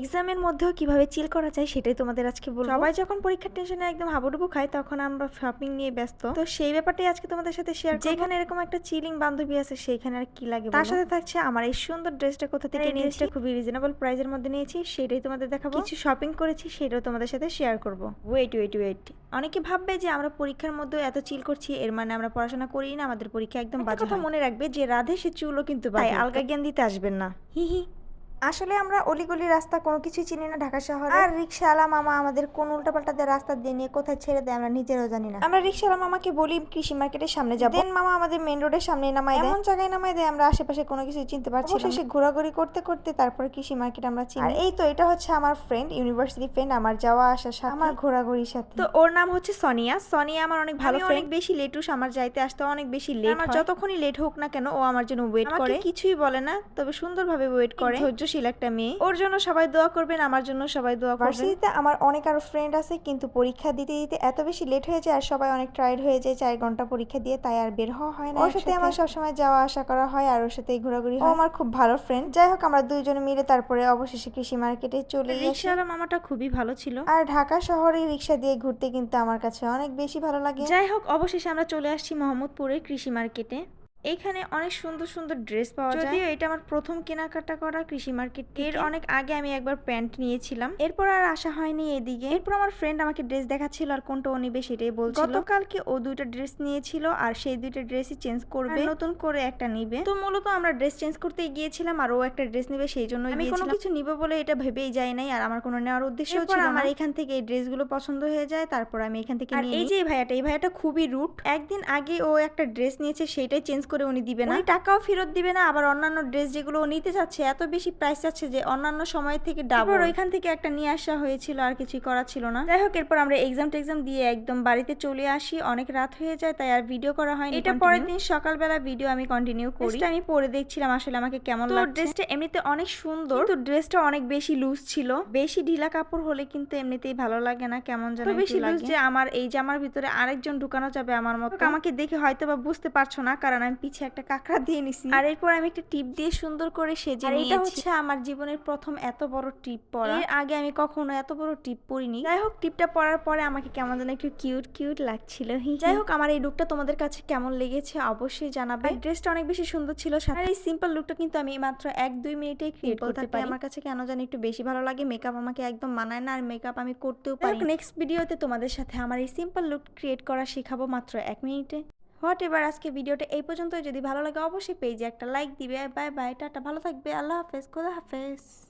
এক্সামের মধ্যেও কীভাবে চিল করা যায় সেটাই তোমাদের আজকে বলব। সবাই যখন পরীক্ষার টেনশনে একদম হাবুডুবু খায় তখন আমরা শপিং নিয়ে ব্যস্ত। তো সেই ব্যাপারটাই আজকে তোমাদের সাথে শেয়ার যেখানে এরকম একটা চিলিং বান্ধবী আছে সেইখানে আর কি লাগে তার সাথে থাকছে আমার এই সুন্দর ড্রেসটা কোথা থেকে নিয়েছি। খুবই রিজনেবল প্রাইজের মধ্যে নিয়েছি সেটাই তোমাদের দেখাবো। কিছু শপিং করেছি সেটাও তোমাদের সাথে শেয়ার করব। ওয়েট ওয়েট ওয়েট অনেকে ভাববে যে আমরা পরীক্ষার মধ্যে এত চিল করছি এর মানে আমরা পড়াশোনা করি না আমাদের পরীক্ষা একদম বাজে কথা মনে রাখবে যে রাধে সে চুলও কিন্তু আলগা জ্ঞান দিতে আসবেন না। হি হি। আসলে আমরা অলিগলি রাস্তা কোনো কিছু চিনি না ঢাকা শহরে। আর রিক্সাওয়ালা মামা আমাদের কোন উল্টাপাল্টা দিয়ে রাস্তা দিয়ে নিয়ে কোথায় ছেড়ে দেয় আমরা নিজেরও জানি না। আমরা রিক্সাওয়ালা মামাকে বলি কৃষি মার্কেটের সামনে যাব। দেন মামা আমাদের মেন রোডের সামনে নামাই দেয়। এমন জায়গায় নামাই দেয় আমরা আশেপাশে কোনো কিছু চিনতে পারছি না। শেষে ঘোরাঘুরি করতে করতে তারপরে কৃষি মার্কেট আমরা চিনি। আর এই তো এটা হচ্ছে আমার ফ্রেন্ড ইউনিভার্সিটি ফ্রেন্ড আমার যাওয়া আসা সাথে। আমার ঘোরাঘুরির সাথে। তো ওর নাম হচ্ছে সোনিয়া। সোনিয়া আমার অনেক ভালো অনেক বেশি লেটুস আমার যাইতে আসতে অনেক বেশি লেট আমার যতক্ষণই লেট হোক না কেন ও আমার জন্য ওয়েট করে। কিছুই বলে না তবে সুন্দরভাবে ওয়েট করে। ধৈর্যশীল একটা মেয়ে। ওর জন্য সবাই দোয়া করবেন আমার জন্য সবাই দোয়া করবেন। আমার অনেক আরও ফ্রেন্ড আছে কিন্তু পরীক্ষা দিতে দিতে এত বেশি লেট হয়ে যায় আর সবাই অনেক টায়ার্ড হয়ে যায় চার ঘণ্টা পরীক্ষা দিয়ে তাই আর বের হওয়া হয় না। ওর সাথে আমার সবসময় যাওয়া আসা করা হয় আর ওর সাথে ঘোরাঘুরি হয়। আমার খুব ভালো ফ্রেন্ড যাই হোক আমরা দুইজনে মিলে তারপরে অবশেষে কৃষি মার্কেটে চলে রিক্সাওয়ালা মামাটা খুবই ভালো ছিল। আর ঢাকা শহরে রিক্সা দিয়ে ঘুরতে কিন্তু আমার কাছে অনেক বেশি ভালো লাগে। যাই হোক অবশেষে আমরা চলে আসছি মোহাম্মদপুরের কৃষি মার্কেটে এখানে অনেক সুন্দর সুন্দর ড্রেস পাওয়া যায়। যদিও এটা আমার প্রথম কেনাকাটা করা কৃষি মার্কেট এর। অনেক আগে আমি একবার প্যান্ট নিয়েছিলাম। এরপর আর আসা হয়নি এদিকে। এরপর আমার ফ্রেন্ড আমাকে ড্রেস দেখাচ্ছিল আর কোনটা ও নিবে সেটাই বলছিল। গতকালকে ও দুইটা ড্রেস নিয়েছিল আর সেই দুইটা ড্রেসই চেঞ্জ করবে। নতুন করে একটা নিবে। তো মূলত আমরা ড্রেস চেঞ্জ করতে গিয়েছিলাম আর ও একটা ড্রেস নিবে সেই জন্য আমি কোনো কিছু নিবে বলে এটা ভেবেই যাই নাই আর আমার কোনো নেওয়ার উদ্দেশ্য ছিল আমার এখান থেকে এই ড্রেসগুলো পছন্দ হয়ে যায় তারপর আমি এখান থেকে নিয়ে এই যে ভাইয়াটা এই ভাইয়াটা খুবই রুট একদিন আগে ও একটা ড্রেস নিয়েছে সেটাই চেঞ্জ করে উনি দিবে না। টাকাও ফেরত দিবে না আবার অন্যান্য ড্রেস যেগুলো নিতে চাচ্ছে এত বেশি প্রাইস চাচ্ছে যে অন্যান্য সময় থেকে ডাবল ওইখান থেকে একটা নিয়ে আসা হয়েছিল আর কিছুই করা ছিল না। যাই হোক এরপর আমরা এক্সাম টেক্সাম দিয়ে একদম বাড়িতে চলে আসি। অনেক রাত হয়ে যায় তাই আর ভিডিও করা হয়নি এটা পরের দিন সকালবেলা ভিডিও আমি কন্টিনিউ করি। আমি পরে দেখছিলাম আসলে আমাকে কেমন লাগে ড্রেসটা এমনিতে অনেক সুন্দর। তো ড্রেসটা অনেক বেশি লুজ ছিল। বেশি ঢিলা কাপড় হলে কিন্তু এমনিতেই ভালো লাগে না কেমন যেন বেশি লুজ যে আমার এই জামার ভিতরে আরেকজন ঢুকানো যাবে আমার মতো। আমাকে দেখে হয়তো বা বুঝতে পারছ না কারণ আমি পিছে একটা কাঁকড়া দিয়ে নিছি। আর এরপর আমি একটা টিপ দিয়ে সুন্দর করে সেজে নিয়েছি এটা হচ্ছে আমার জীবনের প্রথম এত বড় টিপ পরা। এর আগে আমি কখনো এত বড় টিপ পরিনি। যাই হোক টিপটা পরার পরে আমাকে কেমন যেন একটু কিউট কিউট লাগছিল। যাই হোক আমার এই লুকটা তোমাদের কাছে কেমন লেগেছে অবশ্যই জানাবে। ড্রেসটা অনেক বেশি সুন্দর ছিল আর এই সিম্পল লুকটা কিন্তু আমি মাত্র এক দুই মিনিটেই ক্রিয়েট করতে পারি। আমার কাছে কেন জানি একটু বেশি ভালো লাগে মেকআপ আমাকে একদম মানায় না আর মেকআপ আমি করতেও পারি। নেক্সট ভিডিওতে তোমাদের সাথে আমার এই সিম্পল লুক ক্রিয়েট করা শেখাবো মাত্র এক মিনিটে। হোয়াট এবার আজকে ভিডিওটা এই পর্যন্ত যদি ভালো লাগে, অবশ্যই পেজে একটা লাইক দিবে। Bye bye, tata. ভালো থাকবে। আল্লাহ হাফেজ। খোদা হাফেজ।